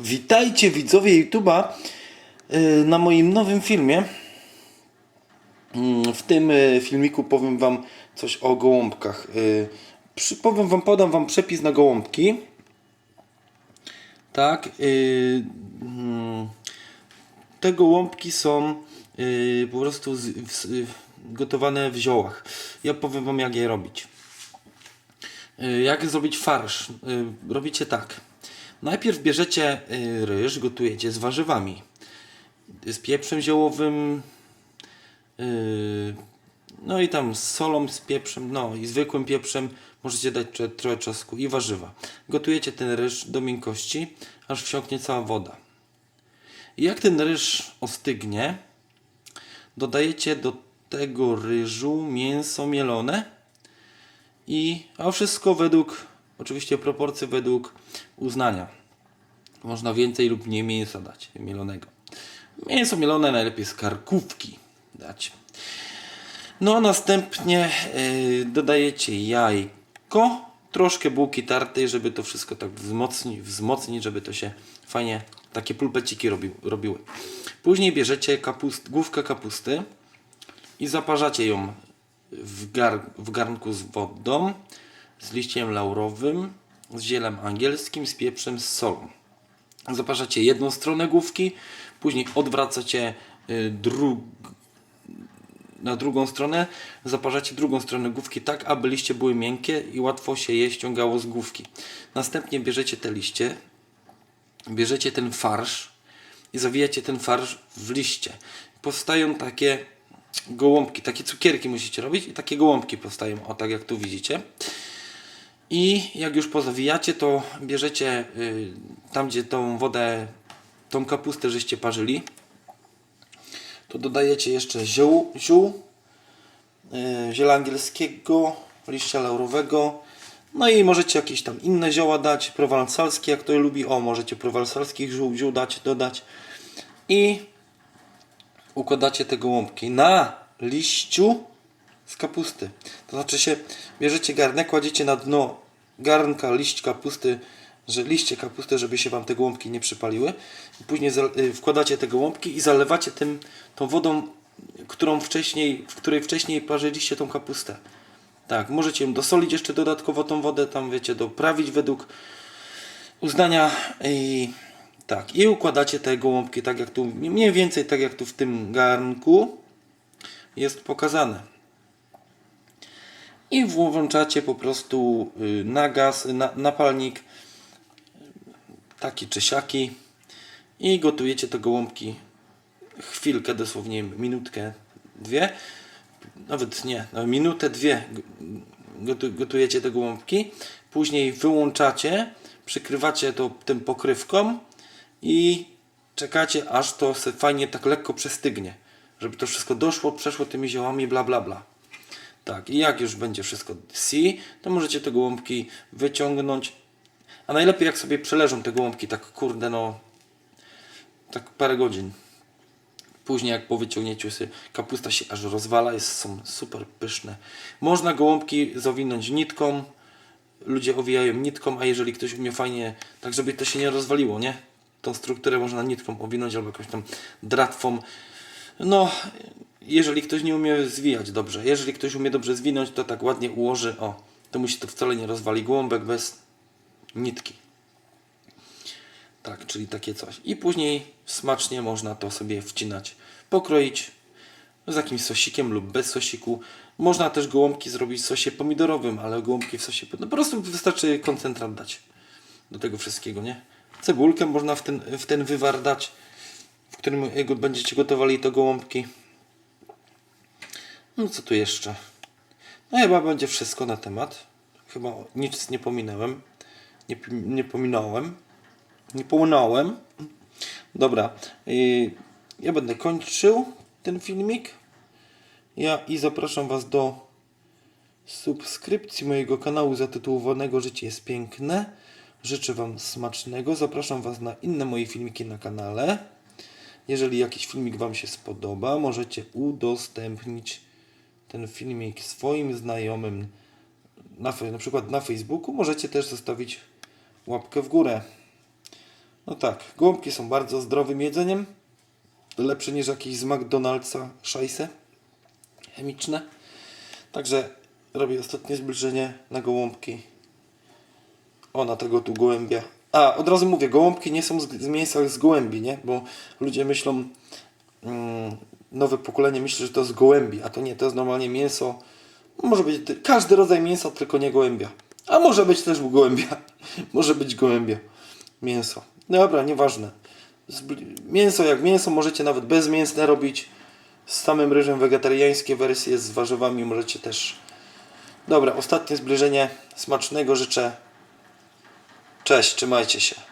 Witajcie widzowie YouTube'a y, na moim nowym filmie. Mm, W tym y, filmiku powiem Wam coś o gołąbkach. Y, Powiem Wam, podam Wam przepis na gołąbki. Tak. mm, Te gołąbki są po prostu gotowane w ziołach. Ja powiem Wam jak je robić. Jak zrobić farsz? Robicie tak. Najpierw bierzecie y, ryż, gotujecie z warzywami. Z pieprzem ziołowym. y, No i tam z solą, z pieprzem, no i zwykłym pieprzem. Możecie dać trochę, czosnku i warzywa. Gotujecie ten ryż do miękkości, aż wsiąknie cała woda. I jak ten ryż ostygnie, dodajecie do tego ryżu mięso mielone i a wszystko według, oczywiście proporcji według uznania. Można więcej lub mniej mięsa dać mielonego. Mięso mielone najlepiej z karkówki dać. No a następnie yy, dodajecie jajko, troszkę bułki tartej, żeby to wszystko tak wzmocnić, wzmocnić żeby to się fajnie takie pulpeciki robi, robiły. Później bierzecie kapust, główkę kapusty i zaparzacie ją w, gar, w garnku z wodą, z liściem laurowym, z zielem angielskim, z pieprzem, z solą. Zaparzacie jedną stronę główki, później odwracacie y, drug, na drugą stronę, zaparzacie drugą stronę główki tak, aby liście były miękkie i łatwo się je ściągało z główki. Następnie bierzecie te liście, bierzecie ten farsz i zawijacie ten farsz w liście. Powstają takie gołąbki, takie cukierki musicie robić i takie gołąbki powstają, o tak jak tu widzicie. I jak już pozawijacie, to bierzecie y, tam, gdzie tą wodę, tą kapustę żeście parzyli, to dodajecie jeszcze ziół, ziół y, ziela angielskiego, liścia laurowego, no i możecie jakieś tam inne zioła dać, prowansalskie, jak to lubi, o, możecie prowansalskich ziół, ziół dać, dodać. I układacie te gołąbki na liściu z kapusty. To znaczy się, bierzecie garnek, kładziecie na dno garnka liść kapusty, że liście kapusty, żeby się wam te gołąbki nie przypaliły. Później y, wkładacie te gołąbki i zalewacie tym, tą wodą, którą wcześniej, w której wcześniej parzyliście tą kapustę. Tak, możecie ją dosolić jeszcze dodatkowo tą wodę, tam wiecie, doprawić według uznania i tak, i układacie te gołąbki tak jak tu, mniej więcej tak jak tu w tym garnku jest pokazane. I włączacie po prostu y, na gaz, na, na palnik, taki czy siaki i gotujecie te gołąbki chwilkę, dosłownie minutkę, dwie, nawet nie, no minutę, dwie gotu- gotujecie te gołąbki, później wyłączacie, przykrywacie to tym pokrywką i czekacie aż to fajnie tak lekko przestygnie, żeby to wszystko doszło, przeszło tymi ziołami, bla bla bla. Tak, i jak już będzie wszystko C, to możecie te gołąbki wyciągnąć. A najlepiej jak sobie przeleżą te gołąbki, tak kurde no, tak parę godzin. Później jak po wyciągnięciu sobie kapusta się aż rozwala, jest, są super pyszne. Można gołąbki zawinąć nitką. Ludzie owijają nitką, a jeżeli ktoś umie fajnie, tak żeby to się nie rozwaliło, nie? Tą strukturę można nitką owinąć albo jakąś tam dratwą. No, jeżeli ktoś nie umie zwijać dobrze, jeżeli ktoś umie dobrze zwinąć, to tak ładnie ułoży, o, to mu się to wcale nie rozwali gołąbek bez nitki. Tak, czyli takie coś. I później smacznie można to sobie wcinać, pokroić z jakimś sosikiem lub bez sosiku. Można też gołąbki zrobić w sosie pomidorowym, ale gołąbki w sosie... No po prostu wystarczy koncentrat dać do tego wszystkiego, nie? Cebulkę można w ten, w ten wywar dać, w którym będziecie gotowali to gołąbki. No co tu jeszcze? No chyba będzie wszystko na temat. Chyba nic nie pominąłem. Nie, nie pominąłem. Nie połynąłem. Dobra. y, Ja będę kończył ten filmik. Ja i zapraszam Was do subskrypcji mojego kanału zatytułowanego Życie jest piękne. Życzę Wam smacznego. Zapraszam Was na inne moje filmiki na kanale. Jeżeli jakiś filmik Wam się spodoba, możecie udostępnić ten filmik swoim znajomym na, na przykład na Facebooku. Możecie też zostawić łapkę w górę. No tak, gołąbki są bardzo zdrowym jedzeniem. Lepsze niż jakieś z McDonald'sa szajse chemiczne. Także robię ostatnie zbliżenie na gołąbki. O, na tego tu gołębia. A, od razu mówię, gołąbki nie są z, z z gołębi, nie? Bo ludzie myślą, mm, nowe pokolenie myśli, że to jest gołębi, a to nie, to jest normalnie mięso. Może być każdy rodzaj mięsa, tylko nie gołębia. A może być też gołębia. może być gołębia. Mięso. Dobra, nieważne. Mięso jak mięso, możecie nawet bezmięsne robić. Z samym ryżem wegetariańskie wersje z warzywami możecie też. Dobra, ostatnie zbliżenie. Smacznego życzę. Cześć, trzymajcie się.